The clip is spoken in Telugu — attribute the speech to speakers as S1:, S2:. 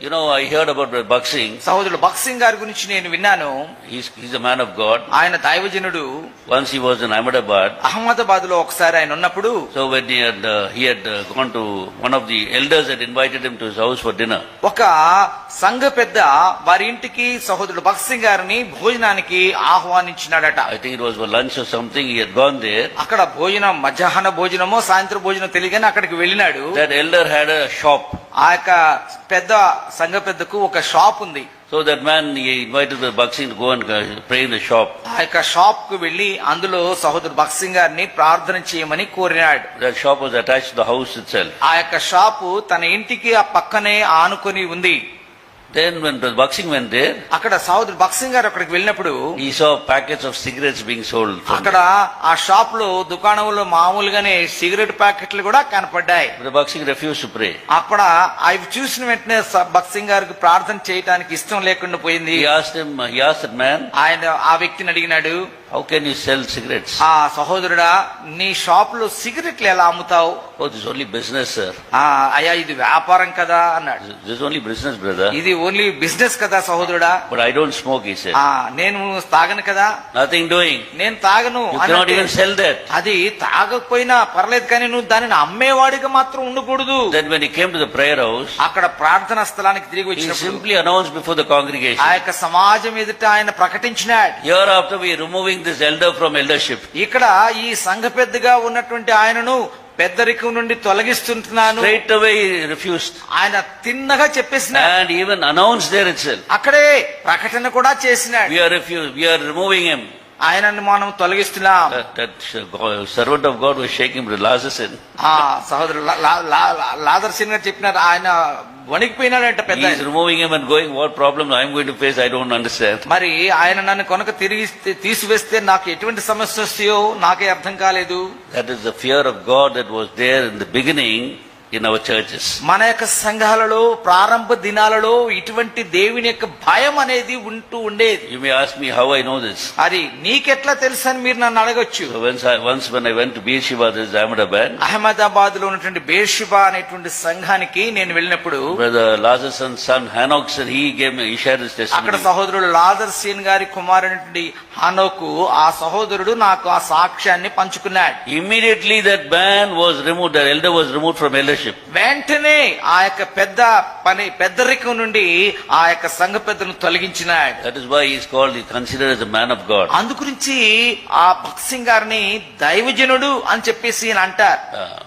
S1: You know, I heard about Bhakt Singh.
S2: సహోదరుడు భక్త్ సింగ్ గారి గురించి నేను విన్నాను
S1: He's, he's a man of God.
S2: ఆయన దైవజనుడు
S1: Once he was in Ahmedabad.
S2: అహ్మదాబాద్లో ఒకసారి ఆయన ఉన్నప్పుడు
S1: So when he had, uh, he had uh, gone to, one of the elders had invited him to his house for dinner.
S2: ఒక సంఘ పెద్ద వారి ఇంటికి సహోదరుడు భక్త్ సింగ్ గారిని భోజనానికి ఆహ్వానించినాడట
S1: I think it was for lunch or something. He had gone there.
S2: అక్కడ భోజనం మధ్యాహ్న భోజనమో సాయంత్రం భోజనం తెలియగానే అక్కడికి వెళ్ళినాడు
S1: That elder had a shop.
S2: ఆ యొక్క పెద్ద సంఘ పెద్దకు ఒక షాప్ ఉంది.
S1: So that man invited Bakht Singh go and shop
S2: ఆ యొక్క షాప్కు వెళ్ళి అందులో సహోదరు బక్సింగ్ గారిని ప్రార్థన చేయమని కోరినాడు.
S1: Shop was attach the house it
S2: ఆ యొక్క షాప్ తన ఇంటికి ఆ పక్కనే ఆనుకొని ఉంది.
S1: Then when the boxing
S2: అక్కడ సౌదర్ బాక్సింగ్ గారు అక్కడికి వెళ్ళినప్పుడు
S1: ఈ so packets of cigarettes being sold
S2: అక్కడ ఆ షాప్లో దుకాణంలో మామూలుగానే సిగరెట్ ప్యాకెట్లు కూడా కనపడ్డాయి.
S1: బాక్సింగ్ రెఫ్యూజ్ ప్రే
S2: అక్కడ అవి చూసిన వెంటనే బాక్సింగ్ గారికి ప్రార్థన చేయడానికి ఇష్టం లేకుండా పోయింది.
S1: మ్యాన్
S2: ఆయన ఆ వ్యక్తిని అడిగినాడు
S1: how can you sell cigarettes
S2: ఆ సహోదరుడా నీ షాప్లో సిగరెట్లు ఎలా అమ్ముతావు?
S1: దిస్ ఓన్లీ బిజినెస్
S2: సార్ అయ్యా ఇది వ్యాపారం కదా అన్నాడు.
S1: బిజినెస్ బ్రదర్
S2: ఇది ఓన్లీ బిజినెస్ కదా సహోదరుడా?
S1: బట్ ఐ డోంట్ స్మోక్
S2: ఈ నేను తాగను కదా?
S1: నథింగ్ డూయింగ్
S2: నేను తాగను
S1: నాట్ ఈవెన్ సెల్ దట్
S2: అది తాగకపోయినా పర్లేదు కానీ నువ్వు దానిని అమ్మేవాడికి మాత్రం ఉండకూడదు.
S1: Then came to prayer house
S2: అక్కడ ప్రార్థనా స్థలానికి తిరిగి వచ్చి
S1: simply announce before the congress
S2: ఆ యొక్క సమాజం ఎదుట ఆయన ప్రకటించిన
S1: your of we removing this elder from eldership
S2: ఇక్కడ ఈ సంఘ పెద్దగా ఉన్నటువంటి ఆయనను పెద్దరికం నుండి తొలగిస్తుంటున్నాను.
S1: రైట్ అవే రిఫ్యూజ్
S2: ఆయన తిన్నగా చెప్పేసిన
S1: and even announce there it
S2: అక్కడే ప్రకటన కూడా
S1: చేసిన we are refuse we removing him
S2: ఆయన మనం తొలగిస్తున్నాం.
S1: సర్వెంట్ ఆఫ్ గాడ్ లాజర్ సిన్
S2: ఆ సహోదరు లాజర్ సిన్ గారు చెప్పినారు ఆయన వణికిపోయినాడంట పెద్ద
S1: removing am and going what problem I am going face I don't understand
S2: మరి ఆయన నన్ను కొనక తిరిగి తీసివేస్తే నాకు ఎటువంటి సమస్య వస్తాయో నాకే అర్థం కాలేదు.
S1: That is the fear of God that was there in the beginning in our churches.
S2: మన యొక్క సంఘాలలో ప్రారంభ దినాలలో ఇటువంటి దేవుని యొక్క భయం అనేది ఉంటూ ఉండేది
S1: You may ask me how I know this.
S2: అది నీకెట్లా తెలుసు అని మీరు నన్ను అడగొచ్చు
S1: So once, I, once when I went to Beersheba, this is Ahmedabad,
S2: అహ్మదాబాద్లో ఉన్నటువంటి బేషిబా అనేటువంటి సంఘానికి నేను వెళ్ళినప్పుడు
S1: said he gave me, he shared his
S2: అక్కడ. సహోదరుడు లాదర్ సీన్ గారి కుమారునటువంటి హానోకు ఆ సహోదరుడు నాకు ఆ సాక్ష్యాన్ని పంచుకున్నాడు
S1: Immediately that man was removed, that elder was removed from eldership.
S2: వెంటనే ఆ యొక్క పెద్ద పని పెద్దరికం నుండి ఆ యొక్క సంఘ పెద్దను తొలగించినాడు
S1: That is why he is called, he is considered as a man of God.
S2: అందుగురించి ఆ భక్త్ సింగ్ గారిని దైవజనుడు అని చెప్పేసి ఈయన అంటారు
S1: Uh,